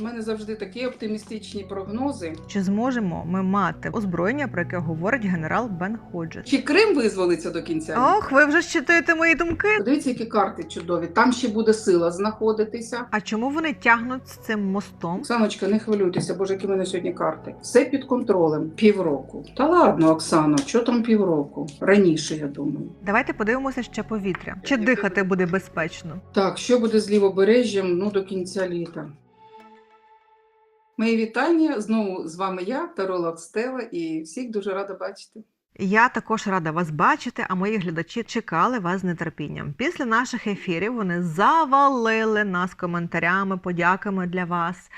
У мене завжди такі оптимістичні прогнози. Чи зможемо ми мати озброєння, про яке говорить генерал Бен Ходжес? Чи Крим визволиться до кінця? Ох, ви вже щитуєте мої думки. Подивіться, які карти чудові. Там ще буде сила знаходитися. А чому вони тягнуть з цим мостом? Оксаночка, не хвилюйтеся, боже, які в мене сьогодні карти. Все під контролем. Півроку. Та ладно, Оксано, що там півроку? Раніше, я думаю. Давайте подивимося ще повітря. Чи дихати буде безпечно? Так, що буде з лівобережжям ну, до кінця літа? Мої вітання. Знову з вами я, таролог Стела, і всіх дуже рада бачити. Я також рада вас бачити, а мої глядачі чекали вас з нетерпінням. Після наших ефірів вони завалили нас коментарями, подяками для вас.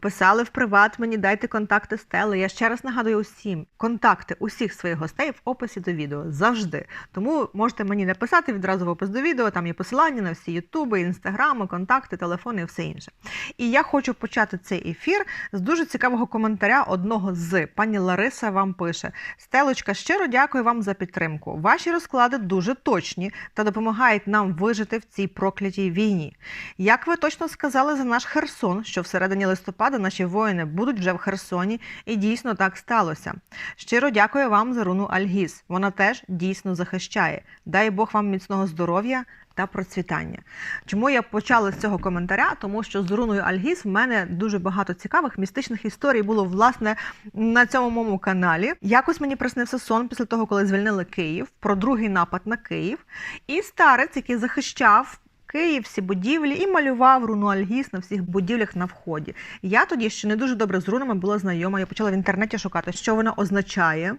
Писали в приват мені, дайте контакти Стели. Я ще раз нагадую усім контакти усіх своїх гостей в описі до відео завжди. Тому можете мені написати відразу в опис до відео. Там є посилання на всі ютуби, інстаграми, контакти, телефони і все інше. І я хочу почати цей ефір з дуже цікавого коментаря одного з пані Лариса вам пише: Стелочка, щиро дякую вам за підтримку. Ваші розклади дуже точні та допомагають нам вижити в цій проклятій війні. Як ви точно сказали за наш Херсон, що всередині листопада наші воїни будуть вже в Херсоні, і дійсно так сталося. Щиро дякую вам за руну Альгіз. Вона теж дійсно захищає. Дай Бог вам міцного здоров'я та процвітання. Чому я почала з цього коментаря? Тому що з руною Альгіз в мене дуже багато цікавих містичних історій було власне на цьому моєму каналі. Якось мені приснився сон після того, коли звільнили Київ про другий напад на Київ, і старець, який захищав. Київ, всі будівлі і малював руну Альгіз на всіх будівлях на вході. Я тоді ще не дуже добре з рунами була знайома. Я почала в інтернеті шукати, що вона означає.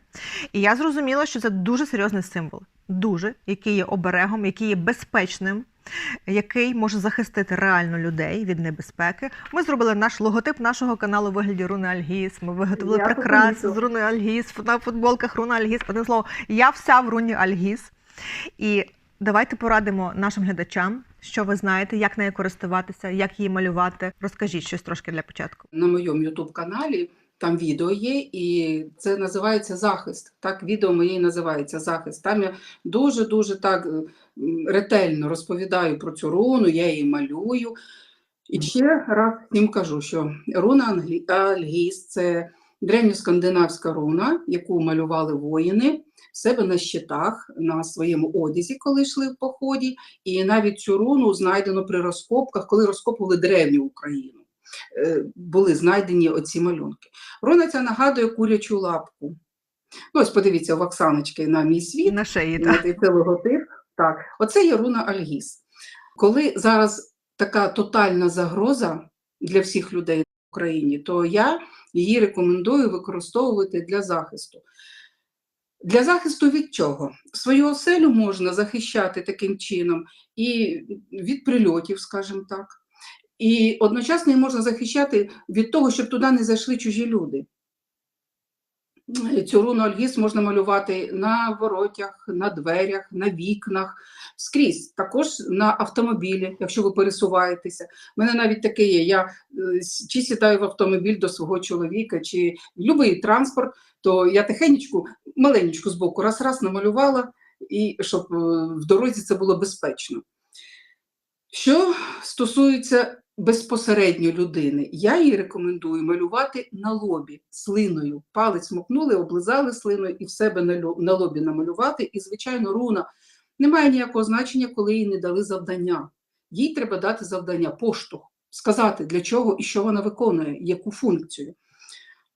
І я зрозуміла, що це дуже серйозний символ, дуже, який є оберегом, який є безпечним, який може захистити реально людей від небезпеки. Ми зробили наш логотип нашого каналу вигляді руни Альгіз. Ми виготовили прикраси з руни Альгіз, на футболках руна Альгіз. Одним словом, я вся в руні Альгіз. І давайте порадимо нашим глядачам, що ви знаєте, як нею користуватися, як її малювати. Розкажіть щось трошки для початку. На моєму youtube каналі там відео є, і це називається захист. Так, відео моє називається захист. Там я дуже-дуже так е, ретельно розповідаю про цю руну, я її малюю. І ще раз всім кажу, що руна Альгіз це древньоскандинавська руна, яку малювали воїни в себе на щитах, на своєму одязі, коли йшли в поході. І навіть цю руну знайдено при розкопках, коли розкопували древню Україну. Е, Були знайдені оці малюнки. Руна ця нагадує курячу лапку. Ну, ось подивіться в Оксаночки на мій світ. На шиї, І так. от Це логотип. Так, оце є руна Альгіз. Коли зараз така тотальна загроза для всіх людей в Україні, то я її рекомендую використовувати для захисту. Для захисту від чого? Свою оселю можна захищати таким чином і від прильотів, скажімо так. І одночасно її можна захищати від того, щоб туди не зайшли чужі люди. Цю руну Альгіз можна малювати на воротях, на дверях, на вікнах, скрізь, також на автомобілі, якщо ви пересуваєтеся. У мене навіть таке є. Я е, чи сідаю в автомобіль до свого чоловіка, чи в будь-який транспорт, то я тихенечку, маленечку збоку, раз-раз намалювала, і щоб е, в дорозі це було безпечно. Що стосується безпосередньо людини, я їй рекомендую малювати на лобі слиною. Палець мокнули, облизали слиною і в себе на лобі намалювати. І, звичайно, руна не має ніякого значення, коли їй не дали завдання. Їй треба дати завдання, поштовх, сказати, для чого і що вона виконує, яку функцію.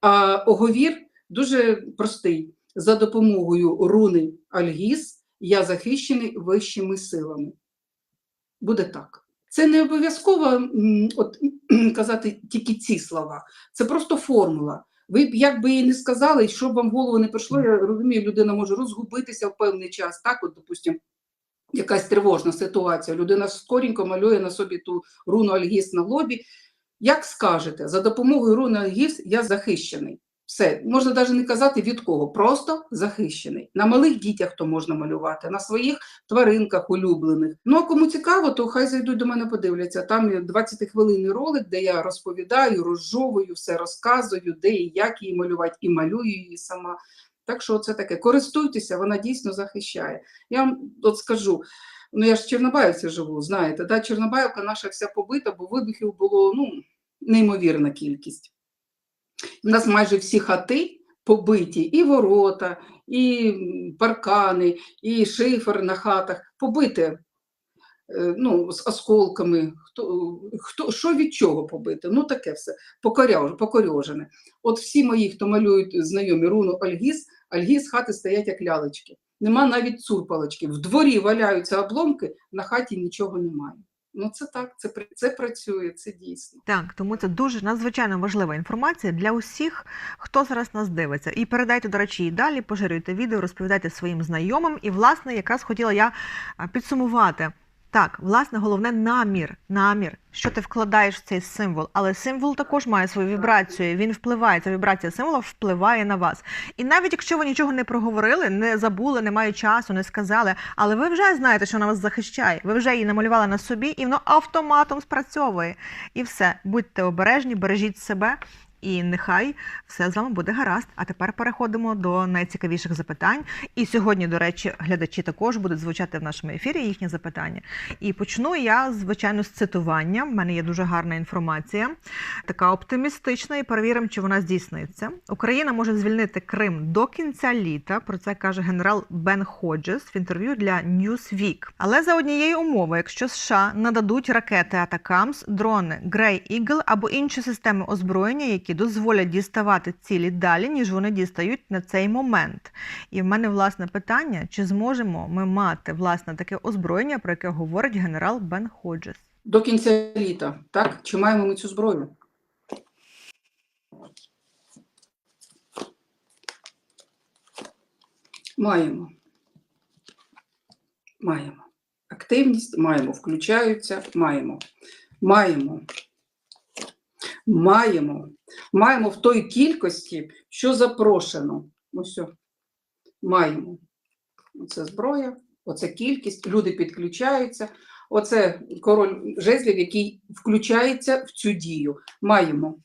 А оговір дуже простий. За допомогою руни Альгіз я захищений вищими силами. Буде так. Це не обов'язково от, казати тільки ці слова, це просто формула. Ви б як би їй не сказали, що б вам в голову не прийшло, я розумію, людина може розгубитися в певний час, так, от, допустимо, якась тривожна ситуація. Людина скоренько малює на собі ту руну Альгіс на лобі. Як скажете, за допомогою руни Альгіс я захищений. Все, можна навіть не казати від кого, просто захищений. На малих дітях то можна малювати, на своїх тваринках улюблених. Ну а кому цікаво, то хай зайдуть до мене, подивляться. Там 20 хвилинний ролик, де я розповідаю, розжовую, все розказую, де і як її малювати, і малюю її сама. Так що це таке. Користуйтеся, вона дійсно захищає. Я вам от скажу. Ну, я ж в Чорнобаївці живу, знаєте, да? Чорнобаївка наша вся побита, бо вибухів було ну, неймовірна кількість. У нас майже всі хати побиті, і ворота, і паркани, і шифер на хатах побите е, ну, з осколками. Хто, хто, що від чого побите? Ну таке все, покорьожене. От всі мої, хто малюють знайомі руну Альгіз, Альгіз хати стоять як лялечки. Нема навіть цурпалочки. В дворі валяються обломки, на хаті нічого немає. Ну це так, це, це працює, це дійсно. Так, тому це дуже надзвичайно важлива інформація для усіх, хто зараз нас дивиться. І передайте, до речі, і далі, поширюйте відео, розповідайте своїм знайомим. І, власне, якраз хотіла я підсумувати. Так, власне, головне намір. Намір, що ти вкладаєш в цей символ. Але символ також має свою вібрацію. Він впливає. Ця вібрація символа впливає на вас. І навіть якщо ви нічого не проговорили, не забули, немає часу, не сказали, але ви вже знаєте, що вона вас захищає. Ви вже її намалювали на собі, і воно автоматом спрацьовує. І все, будьте обережні, бережіть себе, і нехай все з вами буде гаразд. А тепер переходимо до найцікавіших запитань. І сьогодні, до речі, глядачі також будуть звучати в нашому ефірі їхні запитання. І почну я, звичайно, з цитування. В мене є дуже гарна інформація, така оптимістична, і перевіримо, чи вона здійсниться. Україна може звільнити Крим до кінця літа. Про це каже генерал Бен Ходжес в інтерв'ю для Newsweek. Але за однієї умови, якщо США нададуть ракети Атакамс, дрони Grey Eagle або інші системи озброєння, які дозволять діставати цілі далі, ніж вони дістають на цей момент. І в мене власне питання: чи зможемо ми мати власне таке озброєння, про яке говорить генерал Бен Ходжес? До кінця літа, так? Чи маємо ми цю зброю? Маємо. Маємо. Активність маємо, включаються, маємо. Маємо. Маємо. Маємо в той кількості, що запрошено. Ось. Маємо. Оце зброя, оце кількість, люди підключаються. Оце король жезлів, який включається в цю дію. Маємо.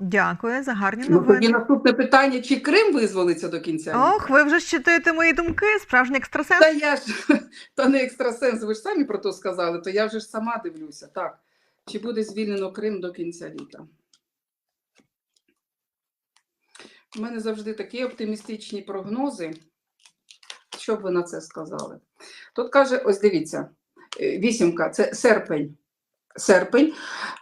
Дякую за гарні Ну, наступне питання: чи Крим визволиться до кінця? Ох, ви вже щитуєте мої думки, справжній екстрасенс. Та я ж то не екстрасенс, ви ж самі про то сказали, то я вже ж сама дивлюся. Так. Чи буде звільнено Крим до кінця літа? У мене завжди такі оптимістичні прогнози. Що б ви на це сказали? Тут каже: ось дивіться, е, вісімка це серпень. Серпень,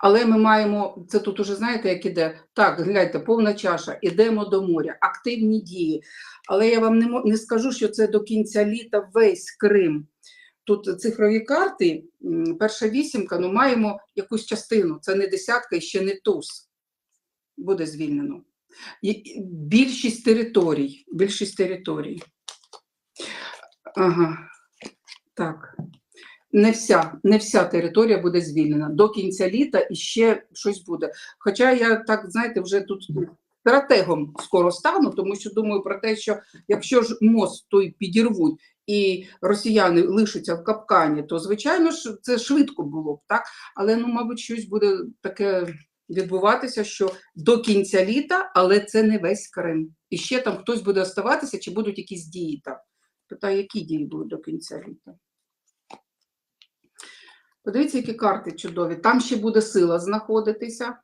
але ми маємо, це тут уже знаєте, як іде. Так, гляньте, повна чаша, ідемо до моря, активні дії. Але я вам не, не скажу, що це до кінця літа весь Крим. Тут цифрові карти, перша вісімка, ну маємо якусь частину. Це не десятка і ще не туз. Буде звільнено. Більшість територій. Більшість територій. Ага. Так. Не вся, не вся територія буде звільнена. До кінця літа і ще щось буде. Хоча я так, знаєте, вже тут стратегом скоро стану, тому що думаю про те, що якщо ж мост той підірвуть і росіяни лишаться в капкані, то звичайно ж це швидко було б, так? Але ну, мабуть, щось буде таке відбуватися, що до кінця літа, але це не весь Крим. І ще там хтось буде оставатися, чи будуть якісь дії там. Питаю, які дії будуть до кінця літа? Подивіться, які карти чудові. Там ще буде сила знаходитися.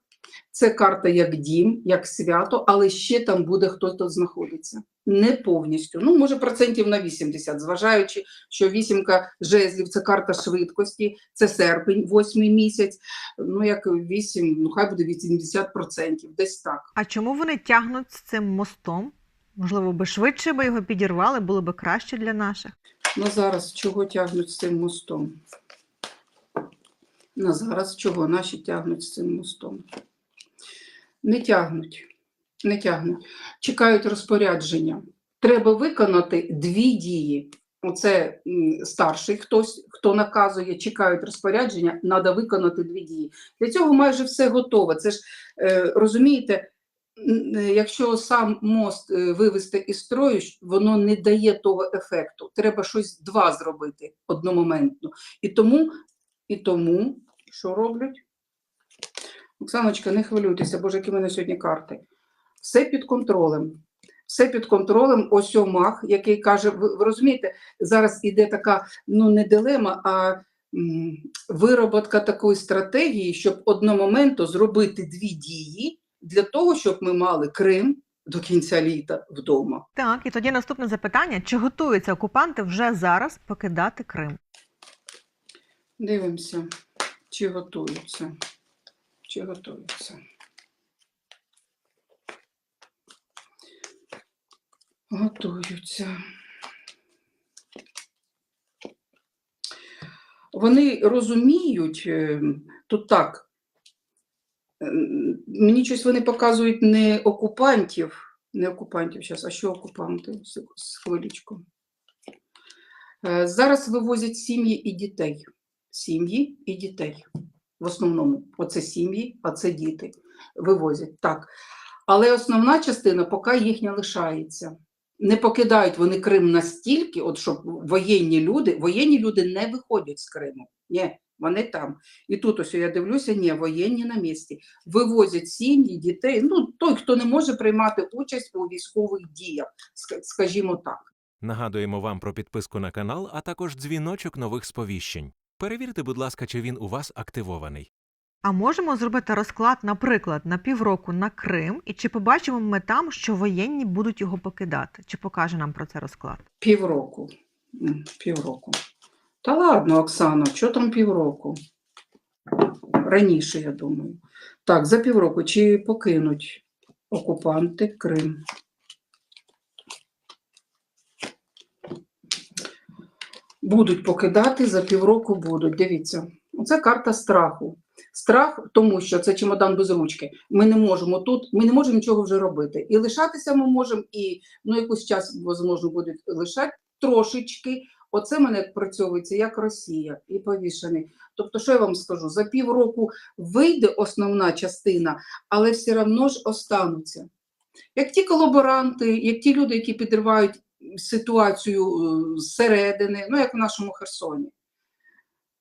Це карта як дім, як свято, але ще там буде хтось тут знаходиться. Не повністю. Ну, може, процентів на 80, зважаючи, що вісімка жезлів це карта швидкості, це серпень, восьмий місяць. Ну, як 8, ну хай буде 80%, десь так. А чому вони тягнуть з цим мостом? Можливо, би швидше би його підірвали, було би краще для наших. Ну зараз чого тягнуть з цим мостом? Ну зараз чого наші тягнуть з цим мостом? Не тягнуть, не тягнуть. Чекають розпорядження. Треба виконати дві дії. Оце старший хтось, хто наказує, чекають розпорядження, треба виконати дві дії. Для цього майже все готове. Це ж е, розумієте, е, якщо сам мост е, вивести із строю, воно не дає того ефекту. Треба щось два зробити одномоментно. І тому, і тому, що роблять? Оксаночка, не хвилюйтеся, боже, які в мене сьогодні карти. Все під контролем. Все під контролем. Ось о мах, який каже, ви, ви розумієте, зараз іде така, ну не дилема, а м, вироботка такої стратегії, щоб одномоментно зробити дві дії для того, щоб ми мали Крим до кінця літа вдома. Так, і тоді наступне запитання: чи готуються окупанти вже зараз покидати Крим? Дивимося, чи готуються. Чи готуються. Готуються. Вони розуміють, е, тут так, е, мені щось вони показують не окупантів, не окупантів зараз, а що окупанти? З Хвилічку. Е, Зараз вивозять сім'ї і дітей. Сім'ї і дітей. В основному, оце сім'ї, а це діти вивозять. Так. Але основна частина поки їхня лишається. Не покидають вони Крим настільки, от щоб воєнні люди, воєнні люди не виходять з Криму. Ні, вони там. І тут ось я дивлюся, ні, воєнні на місці. Вивозять сім'ї, дітей. Ну, той, хто не може приймати участь у військових діях, скажімо так. Нагадуємо вам про підписку на канал, а також дзвіночок нових сповіщень. Перевірте, будь ласка, чи він у вас активований. А можемо зробити розклад, наприклад, на півроку на Крим, і чи побачимо ми там, що воєнні будуть його покидати? Чи покаже нам про це розклад? Півроку. Півроку. Та ладно, Оксана, що там півроку? Раніше, я думаю. Так, за півроку чи покинуть окупанти Крим? Будуть покидати, за півроку будуть. Дивіться, це карта страху. Страх, тому що це чемодан без ручки. Ми не можемо тут, ми не можемо нічого вже робити. І лишатися ми можемо, і ну, якийсь час, можливо, буде лишати трошечки. Оце мене відпрацьовується як Росія і повішений. Тобто, що я вам скажу? За півроку вийде основна частина, але все одно ж остануться. Як ті колаборанти, як ті люди, які підривають ситуацію е, зсередини, ну як в нашому Херсоні.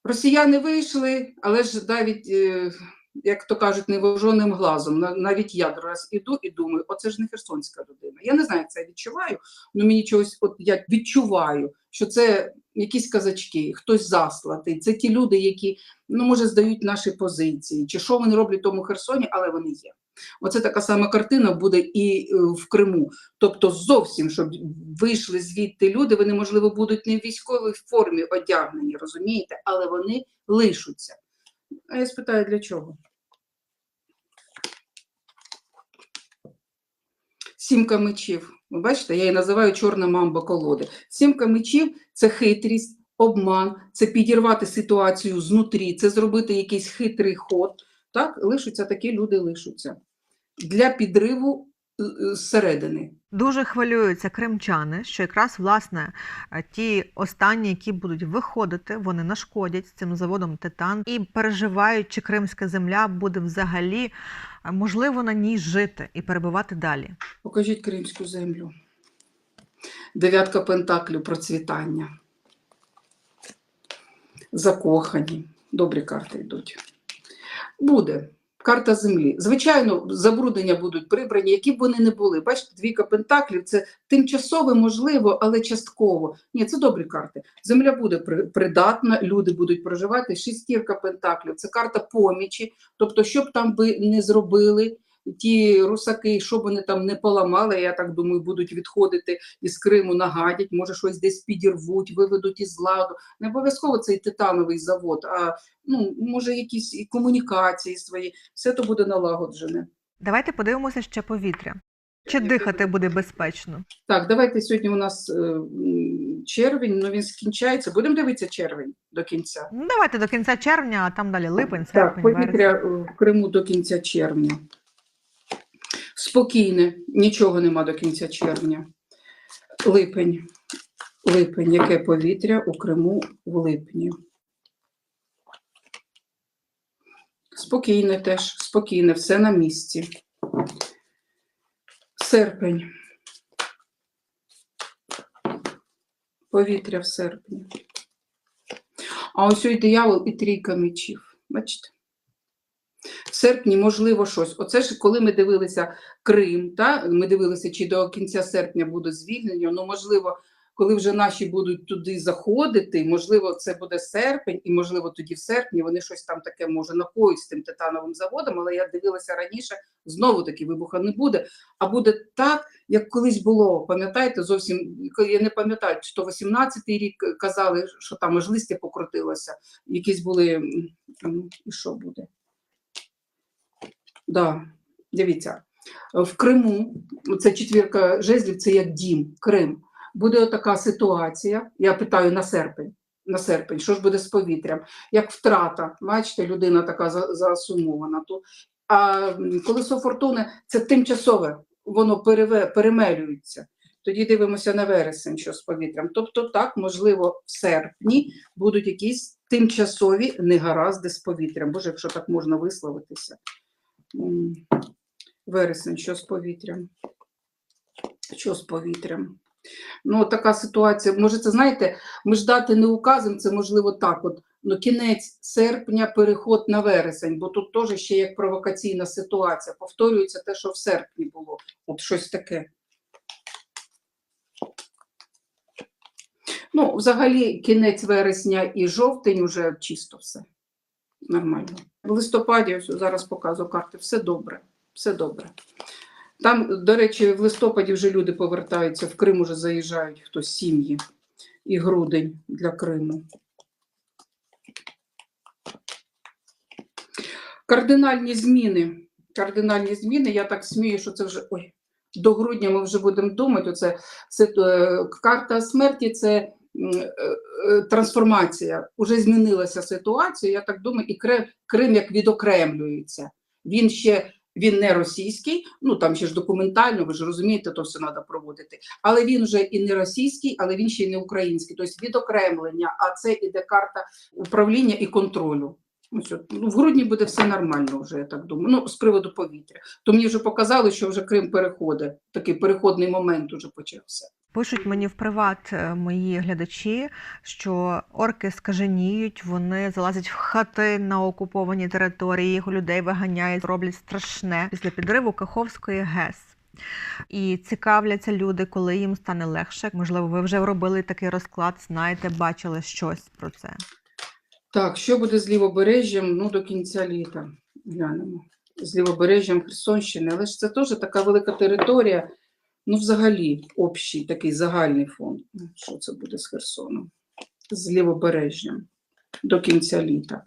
Росіяни вийшли, але ж навіть, е, як то кажуть, невооруженим глазом. Навіть я раз іду і думаю, оце ж не херсонська людина. Я не знаю, як це я відчуваю, але мені чогось, от я відчуваю, що це якісь казачки, хтось заслатий. Це ті люди, які, ну, може, здають наші позиції, чи що вони роблять в тому Херсоні, але вони є. Оце така сама картина буде і е, в Криму. Тобто, зовсім, щоб вийшли звідти люди, вони, можливо, будуть не в військовій формі одягнені, розумієте, але вони лишуться. А я спитаю, для чого? Сімка мечів. Ви бачите, я її називаю чорна мамба колоди. Сімка мечів це хитрість, обман, це підірвати ситуацію знутрі, це зробити якийсь хитрий ход. Так, лишуться такі люди лишуться для підриву е, е, зсередини. Дуже хвилюються кримчани, що якраз власне е, ті останні, які будуть виходити, вони нашкодять з цим заводом Титан і переживають, чи кримська земля буде взагалі можливо на ній жити і перебувати далі. Покажіть кримську землю. Дев'ятка пентаклів процвітання. Закохані. Добрі карти йдуть. Буде. Карта землі. Звичайно, забруднення будуть прибрані, які б вони не були. Бачите, двійка пентаклів це тимчасове, можливо, але частково. Ні, це добрі карти. Земля буде при- придатна, люди будуть проживати. Шістірка пентаклів це карта помічі. Тобто, що б там би не зробили, ті русаки, що вони там не поламали, я так думаю, будуть відходити із Криму, нагадять, може щось десь підірвуть, виведуть із ладу. Не обов'язково цей титановий завод, а ну, може якісь і комунікації свої. Все то буде налагоджене. Давайте подивимося ще повітря. Чи дихати буде безпечно? Так, давайте сьогодні у нас е, червень, ну він скінчається. Будемо дивитися червень до кінця. Ну, давайте до кінця червня, а там далі липень, Так, серпень, вересень. повітря е, в Криму до кінця червня. Спокійне, нічого нема до кінця червня. Липень. Липень. Яке повітря у Криму в липні? Спокійне теж, спокійне, все на місці. Серпень. Повітря в серпні. А ось ой диявол і трійка мечів. Бачите? В серпні, можливо, щось. Оце ж коли ми дивилися Крим, та? ми дивилися, чи до кінця серпня буде звільнення, ну, можливо, коли вже наші будуть туди заходити, можливо, це буде серпень, і можливо тоді в серпні вони щось там таке може накоють з тим титановим заводом. Але я дивилася раніше, знову таки вибуха не буде. А буде так, як колись було. Пам'ятаєте, зовсім я не пам'ятаю, чи то 18-й рік казали, що там аж листя покрутилося. Якісь були і що буде? Да, дивіться, в Криму це четвірка жезлів, це як дім, Крим. Буде така ситуація. Я питаю на серпень. На серпень, що ж буде з повітрям? Як втрата, бачите, людина така засумована. То, а колесо фортуни це тимчасове, воно переве, перемелюється. Тоді дивимося на вересень, що з повітрям. Тобто, так, можливо, в серпні будуть якісь тимчасові негаразди з повітрям. Боже, якщо так можна висловитися. Вересень, що з повітрям? Що з повітрям? Ну, така ситуація. Може, це знаєте, ми ждати не указом, це можливо так. От ну, кінець серпня, переход на вересень, бо тут теж ще як провокаційна ситуація. Повторюється те, що в серпні було. От щось таке. Ну, взагалі, кінець вересня і жовтень уже чисто все. Нормально. В листопаді, ось зараз показую карти, все добре. Все добре. Там, до речі, в листопаді вже люди повертаються, в Крим уже заїжджають хтось сім'ї і грудень для Криму. Кардинальні зміни. Кардинальні зміни, я так смію, що це вже ой, до грудня ми вже будемо думати. Оце, це е, карта смерті це трансформація. Уже змінилася ситуація. Я так думаю, і Крим, Крим як відокремлюється. Він ще він не російський, ну там ще ж документально, ви ж розумієте, то все треба проводити. Але він вже і не російський, але він ще й не український. Тобто відокремлення, а це іде карта управління і контролю. Ось от, ну, в грудні буде все нормально вже, я так думаю. Ну, з приводу повітря. То мені вже показали, що вже Крим переходить. Такий переходний момент уже почався. Пишуть мені в приват е, мої глядачі, що орки скаженіють, вони залазять в хати на окупованій території, їх людей виганяють, роблять страшне після підриву Каховської ГЕС. І цікавляться люди, коли їм стане легше. Можливо, ви вже робили такий розклад, знаєте, бачили щось про це. Так, що буде з лівобережжям ну, до кінця літа? Глянемо. З лівобережжям Херсонщини, але ж це теж така велика територія. Ну, взагалі, общий такий загальний фон. Ну, Що це буде з Херсоном? З лівобережжям до кінця літа.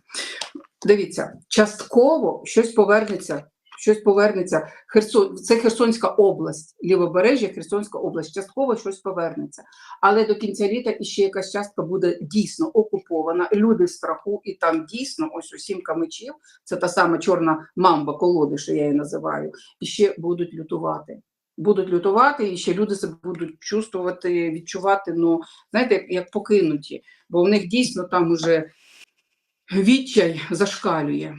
Дивіться, частково щось повернеться. Щось повернеться. Херсон, це Херсонська область, лівобережжя, Херсонська область. Частково щось повернеться. Але до кінця літа іще якась частка буде дійсно окупована. Люди страху, і там дійсно ось у сімка мечів, це та сама чорна мамба колоди, що я її називаю, і ще будуть лютувати. Будуть лютувати, і ще люди себе будуть чувствувати, відчувати, ну, знаєте, як, як покинуті, бо в них дійсно там уже відчай зашкалює.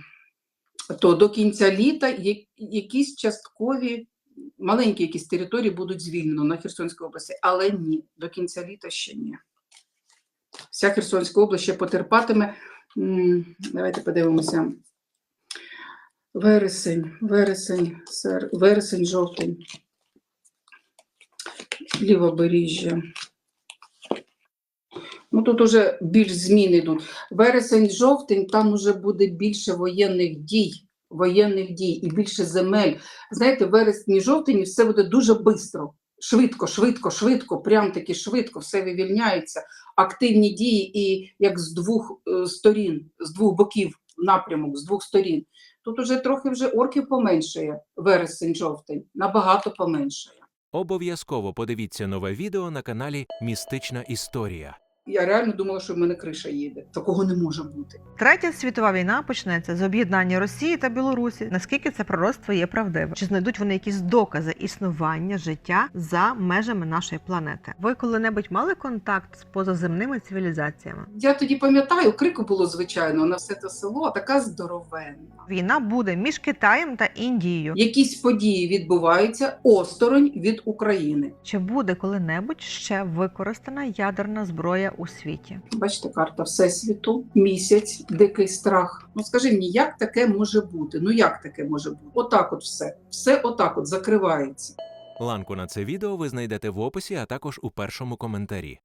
То до кінця літа якісь часткові, маленькі якісь території будуть звільнено на Херсонській області, але ні, до кінця літа ще ні. Вся Херсонська область ще потерпатиме. Давайте подивимося. Вересень, вересень, сер... вересень, жовтень. Лівобережжя. Ну тут уже більш зміни йдуть. Вересень, жовтень, там уже буде більше воєнних дій, воєнних дій і більше земель. Знаєте, вересні, жовтень все буде дуже швидко. Швидко, швидко, швидко, прям таки швидко, все вивільняється. Активні дії, і як з двох е, сторін, з двох боків напрямок, з двох сторін. Тут уже трохи вже орків поменшає, вересень, жовтень, набагато поменшає. Обов'язково подивіться нове відео на каналі Містична Історія. Я реально думала, що в мене криша їде. Такого не може бути. Третя світова війна почнеться з об'єднання Росії та Білорусі. Наскільки це пророцтво є правдивим? Чи знайдуть вони якісь докази існування життя за межами нашої планети? Ви коли-небудь мали контакт з позаземними цивілізаціями? Я тоді пам'ятаю, крику було звичайно на все це село, така здоровенна. Війна буде між Китаєм та Індією. Якісь події відбуваються осторонь від України. Чи буде коли-небудь ще використана ядерна зброя у світі? Бачите, карта Всесвіту, місяць, дикий страх. Ну скажи мені, як таке може бути? Ну як таке може бути? Отак, от все. Все отак от закривається. Ланку на це відео ви знайдете в описі, а також у першому коментарі.